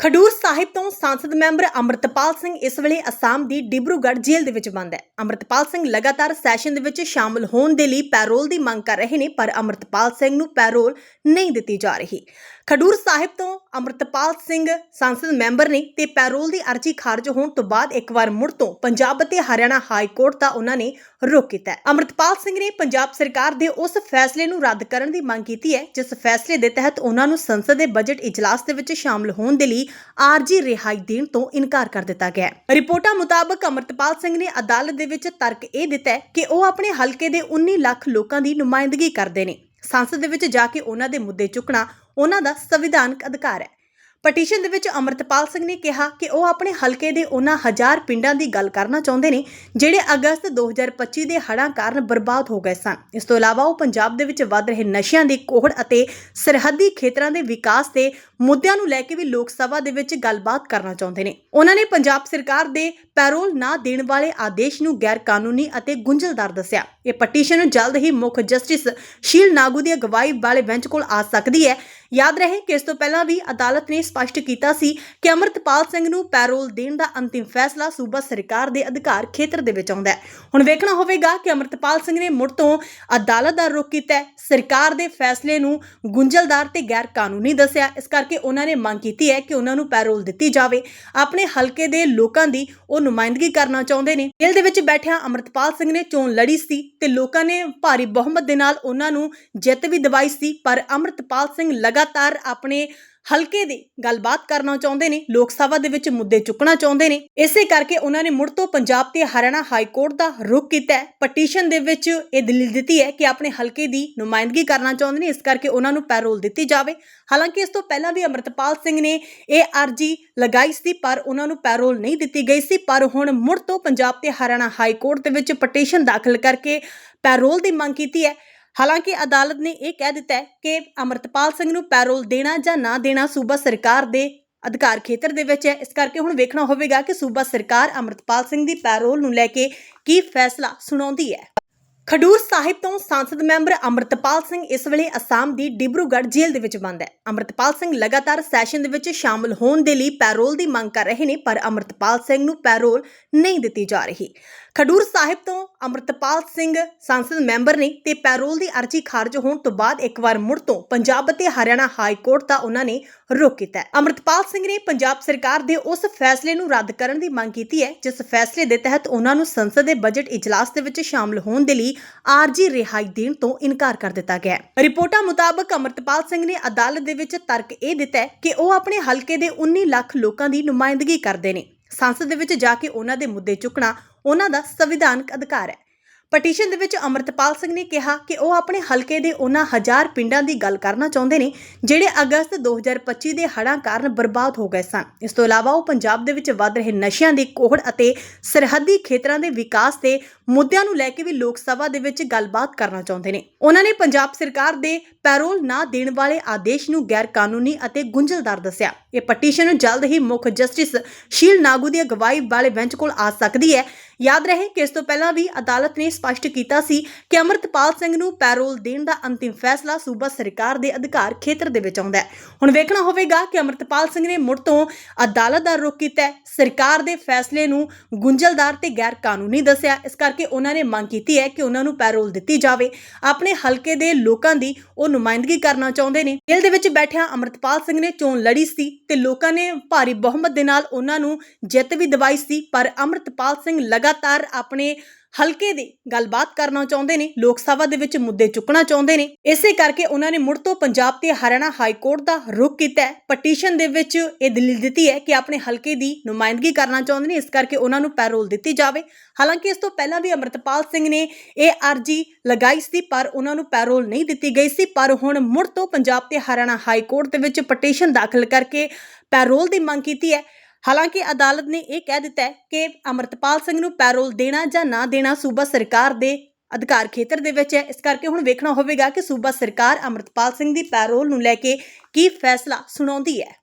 ਖਡੂਰ ਸਾਹਿਬ ਤੋਂ ਸੰਸਦ ਮੈਂਬਰ ਅਮਰਤਪਾਲ ਸਿੰਘ ਇਸ ਵੇਲੇ ਅਸਾਮ ਦੀ ਡਿਬਰੂਗੜ੍ਹ ਜੇਲ੍ਹ ਦੇ ਵਿੱਚ ਬੰਦ ਹੈ। ਅਮਰਤਪਾਲ ਸਿੰਘ ਲਗਾਤਾਰ ਸੈਸ਼ਨ ਦੇ ਵਿੱਚ ਸ਼ਾਮਲ ਹੋਣ ਦੇ ਲਈ ਪੈਰੋਲ ਦੀ ਮੰਗ ਕਰ ਰਹੇ ਨੇ, ਪਰ ਅਮਰਤਪਾਲ ਸਿੰਘ ਨੂੰ ਪੈਰੋਲ ਨਹੀਂ ਦਿੱਤੀ ਜਾ ਰਹੀ। ਖਡੂਰ ਸਾਹਿਬ ਤੋਂ ਅਮਰਤਪਾਲ ਸਿੰਘ ਸੰਸਦ ਮੈਂਬਰ ਨੇ ਤੇ ਪੈਰੋਲ ਦੀ ਅਰਜ਼ੀ ਖਾਰਜ ਹੋਣ ਤੋਂ ਬਾਅਦ ਇੱਕ ਵਾਰ ਮੁੜ ਤੋਂ ਪੰਜਾਬ ਅਤੇ ਹਰਿਆਣਾ ਹਾਈ ਕੋਰਟ ਦਾ ਉਹਨਾਂ ਨੇ ਰੁਖ ਕੀਤਾ ਹੈ। ਅਮਰਤਪਾਲ ਸਿੰਘ ਨੇ ਪੰਜਾਬ ਸਰਕਾਰ ਦੇ ਉਸ ਫੈਸਲੇ ਨੂੰ ਰੱਦ ਕਰਨ ਦੀ ਮੰਗ ਕੀਤੀ ਹੈ, ਜਿਸ ਫੈਸਲੇ ਦੇ ਤਹਿਤ ਉਹਨਾਂ ਨੂੰ ਸੰਸਦ ਦੇ ਬਜਟ ਇਜਲਾਸ ਦੇ ਵਿੱਚ ਸ਼ਾਮਲ ਹੋਣ ਦੇ ਲਈ ਆਰਜੀ ਰਿਹਾਈ ਦੇਣ ਤੋਂ ਇਨਕਾਰ ਕਰ ਦਿੱਤਾ ਗਿਆ ਹੈ। ਰਿਪੋਰਟਾਂ ਮੁਤਾਬਕ ਅਮਰਤਪਾਲ ਸਿੰਘ ਨੇ ਅਦਾਲਤ ਦੇ ਵਿੱਚ ਤਰਕ ਇਹ ਦਿੱਤਾ ਹੈ ਕਿ ਉਹ ਆਪਣੇ ਹਲਕੇ ਦੇ 19 ਲੱਖ ਲੋਕਾਂ ਦੀ ਨੁਮਾਇੰਦਗੀ ਕਰਦੇ ਨੇ। ਸੰਸਦ ਦੇ ਵਿੱਚ ਜਾ ਕੇ ਉਹਨਾਂ ਦੇ ਮੁੱਦੇ ਚੁੱਕਣਾ ਉਹਨਾਂ ਦਾ ਸੰਵਿਧਾਨਕ ਅਧਿਕਾਰ ਹੈ। ਪਟੀਸ਼ਨ ਦੇ ਵਿੱਚ ਅਮਰਤਪਾਲ ਸਿੰਘ ਨੇ ਕਿਹਾ ਕਿ ਉਹ ਆਪਣੇ ਹਲਕੇ ਦੇ ਉਹਨਾਂ ਹਜ਼ਾਰ ਪਿੰਡਾਂ ਦੀ ਗੱਲ ਕਰਨਾ ਚਾਹੁੰਦੇ ਨੇ, ਜਿਹੜੇ ਅਗਸਤ 2025 ਦੇ ਹੜ੍ਹਾਂ ਕਾਰਨ ਬਰਬਾਦ ਹੋ ਗਏ ਸਨ। ਇਸ ਤੋਂ ਇਲਾਵਾ ਉਹ ਪੰਜਾਬ ਦੇ ਵਿੱਚ ਵੱਧ ਰਹੇ ਨਸ਼ਿਆਂ ਦੀ ਕੋਹੜ ਅਤੇ ਸਰਹੱਦੀ ਖੇਤਰਾਂ ਦੇ ਵਿਕਾਸ ਤੇ ਮੁੱਦਿਆਂ ਨੂੰ ਲੈ ਕੇ ਵੀ ਲੋਕ ਸਭਾ ਦੇ ਵਿੱਚ ਗੱਲਬਾਤ ਕਰਨਾ ਚਾਹੁੰਦੇ ਨੇ। ਉਹਨਾਂ ਨੇ ਪੰਜਾਬ ਸਰਕਾਰ ਦੇ ਪੈਰੋਲ ਨਾ ਦੇਣ ਵਾਲੇ ਆਦੇਸ਼ ਨੂੰ ਗੈਰ ਕਾਨੂੰਨੀ ਅਤੇ ਗੁੰਝਲਦਾਰ ਦੱਸਿਆ। ਇਹ ਪਟੀਸ਼ਨ ਜਲਦ ਹੀ ਮੁੱਖ ਜਸਟਿਸ ਸ਼ੀਲ ਨਾਗੂ ਦੀ ਅਗਵਾਈ ਵਾਲੇ ਬੈਂਚ ਕੋਲ ਆ ਸਕਦੀ ਹੈ। ਯਾਦ ਰਹੇ ਕਿ ਇਸ ਤੋਂ ਪਹਿਲਾਂ ਵੀ ਅਦਾਲਤ ਨੇ ਸਪਸ਼ਟ ਕੀਤਾ ਸੀ ਕਿ ਅਮਰਤਪਾਲ ਸਿੰਘ ਨੂੰ ਪੈਰੋਲ ਦੇਣ ਦਾ ਅੰਤਿਮ ਫੈਸਲਾ ਸੂਬਾ ਸਰਕਾਰ ਦੇ ਅਧਿਕਾਰ ਖੇਤਰ ਦੇ ਵਿੱਚ ਆਉਂਦਾ ਹੈ। ਹੁਣ ਵੇਖਣਾ ਹੋਵੇਗਾ ਕਿ ਅਮਰਤਪਾਲ ਸਿੰਘ ਨੇ ਮੁੜ ਤੋਂ ਅਦਾਲਤ ਦਾ ਰੁਖ ਕੀਤਾ ਸਰਕਾਰ ਦੇ ਫੈਸਲੇ ਨੂੰ ਗੁੰਝਲਦਾਰ ਤੇ ਗੈਰ ਕਾਨੂੰਨੀ ਦੱਸਿਆ। ਇਸ ਕਰਕੇ ਉਹਨਾਂ ਨੇ ਮੰਗ ਕੀਤੀ ਹੈ ਕਿ ਉਹਨਾਂ ਨੂੰ ਪੈਰੋਲ ਦਿੱਤੀ ਜਾਵੇ। ਆਪਣੇ ਹਲਕੇ ਦੇ ਲੋਕਾਂ ਦੀ ਉਹ ਨੁਮਾਇੰਦਗੀ ਕਰਨਾ ਚਾਹੁੰਦੇ ਨੇ। ਜੇਲ੍ਹ ਦੇ ਵਿੱਚ ਬੈਠਿਆ ਅਮਰਤਪਾਲ ਸਿੰਘ ਨੇ ਚੋਣ ਲੜੀ ਸੀ ਤੇ ਲੋਕਾਂ ਨੇ ਭਾਰੀ ਬਹੁਮਤ ਦੇ ਨਾਲ ਉਹਨਾਂ ਨੂੰ ਜਿੱਤ ਵੀ ਦਿਵਾਈ ਸੀ। ਪਰ ਅਮਰਤਪਾਲ ਸਿੰਘ ਲਗਾਤਾਰ ਆਪਣੇ ਹਲਕੇ ਦੀ ਗੱਲਬਾਤ ਕਰਨਾ ਚਾਹੁੰਦੇ ਨੇ, ਲੋਕ ਸਭਾ ਦੇ ਵਿੱਚ ਮੁੱਦੇ ਚੁੱਕਣਾ ਚਾਹੁੰਦੇ ਨੇ। ਇਸੇ ਕਰਕੇ ਉਹਨਾਂ ਨੇ ਮੁੜ ਤੋਂ ਪੰਜਾਬ ਤੇ ਹਰਿਆਣਾ ਹਾਈ ਕੋਰਟ ਦਾ ਰੁਖ ਕੀਤਾ ਹੈ। ਪਟੀਸ਼ਨ ਦੇ ਵਿੱਚ ਇਹ ਦਲੀਲ ਦਿੱਤੀ ਹੈ ਕਿ ਆਪਣੇ ਹਲਕੇ ਦੀ ਨੁਮਾਇੰਦਗੀ ਕਰਨਾ ਚਾਹੁੰਦੇ ਨੇ, ਇਸ ਕਰਕੇ ਉਹਨਾਂ ਨੂੰ ਪੈਰੋਲ ਦਿੱਤੀ ਜਾਵੇ। ਹਾਲਾਂਕਿ ਇਸ ਤੋਂ ਪਹਿਲਾਂ ਵੀ ਅਮਰਤਪਾਲ ਸਿੰਘ ਨੇ ਇਹ ਅਰਜੀ ਲਗਾਈ ਸੀ, ਪਰ ਉਹਨਾਂ ਨੂੰ ਪੈਰੋਲ ਨਹੀਂ ਦਿੱਤੀ ਗਈ ਸੀ। ਪਰ ਹੁਣ ਮੁੜ ਤੋਂ ਪੰਜਾਬ ਤੇ ਹਰਿਆਣਾ ਹਾਈ ਕੋਰਟ ਦੇ ਵਿੱਚ ਪਟੀਸ਼ਨ ਦਾਖਲ ਕਰਕੇ ਪੈਰੋਲ ਦੀ ਮੰਗ ਕੀਤੀ ਹੈ। ਹਾਲਾਂਕਿ ਅਦਾਲਤ ਨੇ ਇਹ ਕਹਿ ਦਿੱਤਾ ਕਿ ਅਮਰਤਪਾਲ ਸਿੰਘ ਨੂੰ ਪੈਰੋਲ ਦੇਣਾ ਜਾਂ ਨਾ ਦੇਣਾ ਸੂਬਾ ਸਰਕਾਰ ਦੇ ਅਧਿਕਾਰ ਖੇਤਰ ਦੇ ਵਿੱਚ ਹੈ। ਇਸ ਕਰਕੇ ਹੁਣ ਵੇਖਣਾ ਹੋਵੇਗਾ ਕਿ ਸੂਬਾ ਸਰਕਾਰ ਅਮਰਤਪਾਲ ਸਿੰਘ ਦੀ ਪੈਰੋਲ ਨੂੰ ਲੈ ਕੇ ਕੀ ਫੈਸਲਾ ਸੁਣਾਉਂਦੀ ਹੈ। ਖਡੂਰ ਸਾਹਿਬ ਤੋਂ ਸੰਸਦ ਮੈਂਬਰ ਅਮਰਤਪਾਲ ਸਿੰਘ ਇਸ ਵੇਲੇ ਅਸਾਮ ਦੀ ਡਿਬਰੂਗੜ੍ਹ ਜੇਲ੍ਹ ਦੇ ਵਿੱਚ ਬੰਦ ਹੈ। ਅਮਰਤਪਾਲ ਸਿੰਘ ਲਗਾਤਾਰ ਸੈਸ਼ਨ ਦੇ ਵਿੱਚ ਸ਼ਾਮਲ ਹੋਣ ਦੇ ਲਈ ਪੈਰੋਲ ਦੀ ਮੰਗ ਕਰ ਰਹੇ ਨੇ, ਪਰ ਅਮਰਤਪਾਲ ਸਿੰਘ ਨੂੰ ਪੈਰੋਲ ਨਹੀਂ ਦਿੱਤੀ ਜਾ ਰਹੀ। ਖਡੂਰ ਸਾਹਿਬ ਤੋਂ ਅਮਰਤਪਾਲ ਸਿੰਘ ਸੰਸਦ ਮੈਂਬਰ ਨੇ ਤੇ ਪੈਰੋਲ ਦੀ ਅਰਜ਼ੀ ਖਾਰਜ ਹੋਣ ਤੋਂ ਬਾਅਦ ਇੱਕ ਵਾਰ ਮੁੜ ਤੋਂ ਪੰਜਾਬ ਅਤੇ ਹਰਿਆਣਾ ਹਾਈ ਕੋਰਟ ਦਾ ਉਹਨਾਂ ਨੇ ਰੁਖ ਕੀਤਾ ਹੈ। ਅਮਰਤਪਾਲ ਸਿੰਘ ਨੇ ਪੰਜਾਬ ਸਰਕਾਰ ਦੇ ਉਸ ਫੈਸਲੇ ਨੂੰ ਰੱਦ ਕਰਨ ਦੀ ਮੰਗ ਕੀਤੀ ਹੈ, ਜਿਸ ਫੈਸਲੇ ਦੇ ਤਹਿਤ ਉਹਨਾਂ ਨੂੰ ਸੰਸਦ ਦੇ ਬਜਟ ਇਜਲਾਸ ਦੇ ਵਿੱਚ ਸ਼ਾਮਲ ਹੋਣ ਦੇ ਲਈ ਆਰਜੀ ਰਿਹਾਈ ਦੇਣ ਤੋਂ ਇਨਕਾਰ ਕਰ ਦਿੱਤਾ ਗਿਆ ਹੈ। ਰਿਪੋਰਟਾਂ ਮੁਤਾਬਕ ਅਮਰਤਪਾਲ ਸਿੰਘ ਨੇ ਅਦਾਲਤ ਦੇ ਵਿੱਚ ਤਰਕ ਇਹ ਦਿੱਤਾ ਕਿ ਉਹ ਆਪਣੇ ਹਲਕੇ ਦੇ 19 ਲੱਖ ਲੋਕਾਂ ਦੀ ਨੁਮਾਇੰਦਗੀ ਕਰਦੇ ਨੇ। ਸੰਸਦ ਦੇ ਵਿੱਚ ਜਾ ਕੇ ਉਹਨਾਂ ਦੇ ਮੁੱਦੇ ਚੁੱਕਣਾ ਉਹਨਾਂ ਦਾ ਸੰਵਿਧਾਨਕ ਅਧਿਕਾਰ ਹੈ। ਪਟੀਸ਼ਨ ਦੇ ਵਿੱਚ ਅਮਰਤਪਾਲ ਸਿੰਘ ਨੇ ਕਿਹਾ ਕਿ ਉਹ ਆਪਣੇ ਹਲਕੇ ਦੇ ਉਹਨਾਂ ਹਜ਼ਾਰ ਪਿੰਡਾਂ ਦੀ ਗੱਲ ਕਰਨਾ ਚਾਹੁੰਦੇ ਨੇ, ਜਿਹੜੇ ਅਗਸਤ 2025 ਦੇ ਹੜ੍ਹਾਂ ਕਾਰਨ ਬਰਬਾਦ ਹੋ ਗਏ ਸਨ। ਇਸ ਤੋਂ ਇਲਾਵਾ ਉਹ ਪੰਜਾਬ ਦੇ ਵਿੱਚ ਵੱਧ ਰਹੇ ਨਸ਼ਿਆਂ ਦੀ ਕੋਹੜ ਅਤੇ ਸਰਹੱਦੀ ਖੇਤਰਾਂ ਦੇ ਵਿਕਾਸ ਦੇ ਮੁੱਦਿਆਂ ਨੂੰ ਲੈ ਕੇ ਵੀ ਲੋਕ ਸਭਾ ਦੇ ਵਿੱਚ ਗੱਲਬਾਤ ਕਰਨਾ ਚਾਹੁੰਦੇ ਨੇ। ਉਹਨਾਂ ਨੇ ਪੰਜਾਬ ਸਰਕਾਰ ਦੇ ਪੈਰੋਲ ਨਾ ਦੇਣ ਵਾਲੇ ਆਦੇਸ਼ ਨੂੰ ਗੈਰ ਕਾਨੂੰਨੀ ਅਤੇ ਗੁੰਝਲਦਾਰ ਦੱਸਿਆ। ਇਹ ਪਟੀਸ਼ਨ ਜਲਦ ਹੀ ਮੁੱਖ ਜਸਟਿਸ ਸ਼ੀਲ ਨਾਗੂ ਦੀ ਅਗਵਾਈ ਵਾਲੇ ਬੈਂਚ ਕੋਲ ਆ ਸਕਦੀ ਹੈ। ਯਾਦ ਰਹੇ ਕਿ ਇਸ ਤੋਂ ਪਹਿਲਾਂ ਵੀ ਅਦਾਲਤ ਨੇ ਸਪਸ਼ਟ ਕੀਤਾ ਸੀ ਕਿ ਅਮਰਤਪਾਲ ਸਿੰਘ ਨੂੰ ਪੈਰੋਲ ਦੇਣ ਦਾ ਅੰਤਿਮ ਫੈਸਲਾ ਸੂਬਾ ਸਰਕਾਰ ਦੇ ਅਧਿਕਾਰ ਖੇਤਰ ਦੇ ਵਿੱਚ ਆਉਂਦਾ ਹੈ। ਹੁਣ ਵੇਖਣਾ ਹੋਵੇਗਾ ਕਿ ਅਮਰਤਪਾਲ ਸਿੰਘ ਨੇ ਮੁੜ ਤੋਂ ਅਦਾਲਤ ਦਾ ਰੁਖ ਕੀਤਾ ਸਰਕਾਰ ਦੇ ਫੈਸਲੇ ਨੂੰ ਗੁੰਝਲਦਾਰ ਤੇ ਗੈਰ ਕਾਨੂੰਨੀ ਦੱਸਿਆ ਇਸ ਕਰਕੇ ਉਹਨਾਂ ਨੇ ਮੰਗ ਕੀਤੀ ਹੈ ਕਿ ਉਹਨਾਂ ਨੂੰ ਪੈਰੋਲ ਦਿੱਤੀ ਜਾਵੇ। ਆਪਣੇ ਹਲਕੇ ਦੇ ਲੋਕਾਂ ਦੀ ਉਹ ਨੁਮਾਇੰਦਗੀ ਕਰਨਾ ਚਾਹੁੰਦੇ ਨੇ। ਜੇਲ੍ਹ ਦੇ ਵਿੱਚ ਬੈਠਿਆ ਅਮਰਤਪਾਲ ਸਿੰਘ ਨੇ ਚੋਣ ਲੜੀ ਸੀ ਤੇ ਲੋਕਾਂ ਨੇ ਭਾਰੀ ਬਹੁਮਤ ਦੇ ਨਾਲ ਉਹਨਾਂ ਨੂੰ ਜਿੱਤ ਵੀ ਦਿਵਾਈ ਸੀ, ਪਰ ਅਮਰਤਪਾਲ ਸਿੰਘ ਲਗਾ ਲਗਾਤਾਰ ਆਪਣੇ ਹਲਕੇ ਦੀ ਗੱਲਬਾਤ ਕਰਨਾ ਚਾਹੁੰਦੇ ਨੇ, ਲੋਕ ਸਭਾ ਦੇ ਵਿੱਚ ਮੁੱਦੇ ਚੁੱਕਣਾ ਚਾਹੁੰਦੇ ਨੇ, ਇਸੇ ਕਰਕੇ ਉਹਨਾਂ ਨੇ ਮੁੜ ਤੋਂ ਪੰਜਾਬ ਤੇ ਹਰਿਆਣਾ ਹਾਈ ਕੋਰਟ ਦਾ ਰੁਖ ਕੀਤਾ ਹੈ। ਪਟੀਸ਼ਨ ਦੇ ਵਿੱਚ ਇਹ ਦਲੀਲ ਦਿੱਤੀ ਹੈ ਕਿ ਆਪਣੇ ਹਲਕੇ ਦੀ ਨੁਮਾਇੰਦਗੀ ਕਰਨਾ ਚਾਹੁੰਦੇ ਨੇ, ਇਸ ਕਰਕੇ ਉਹਨਾਂ ਨੂੰ ਪੈਰੋਲ ਦਿੱਤੀ ਜਾਵੇ। ਹਾਲਾਂਕਿ ਇਸ ਤੋਂ ਪਹਿਲਾਂ ਵੀ ਅਮਰਤਪਾਲ ਸਿੰਘ ਨੇ ਇਹ ਅਰਜੀ ਲਗਾਈ ਸੀ, ਪਰ ਉਹਨਾਂ ਨੂੰ ਪੈਰੋਲ ਨਹੀਂ ਦਿੱਤੀ ਗਈ ਸੀ, ਪਰ ਹੁਣ ਮੁੜ ਤੋਂ ਪੰਜਾਬ ਤੇ ਹਰਿਆਣਾ ਹਾਈ ਕੋਰਟ ਦੇ ਵਿੱਚ ਪਟੀਸ਼ਨ ਦਾਖਲ ਕਰਕੇ ਪੈਰੋਲ ਦੀ ਮੰਗ ਕੀਤੀ ਹੈ। ਹਾਲਾਂਕਿ ਅਦਾਲਤ ਨੇ ਇਹ ਕਹਿ ਦਿੱਤਾ ਹੈ ਕਿ ਅਮਰਤਪਾਲ ਸਿੰਘ ਨੂੰ ਪੈਰੋਲ ਦੇਣਾ ਜਾਂ ਨਾ ਦੇਣਾ ਸੂਬਾ ਸਰਕਾਰ ਦੇ ਅਧਿਕਾਰ ਖੇਤਰ ਦੇ ਵਿੱਚ ਹੈ। ਇਸ ਕਰਕੇ ਹੁਣ ਵੇਖਣਾ ਹੋਵੇਗਾ ਕਿ ਸੂਬਾ ਸਰਕਾਰ ਅਮਰਤਪਾਲ ਸਿੰਘ ਦੀ ਪੈਰੋਲ ਨੂੰ ਲੈ ਕੇ ਕੀ ਫੈਸਲਾ ਸੁਣਾਉਂਦੀ ਹੈ।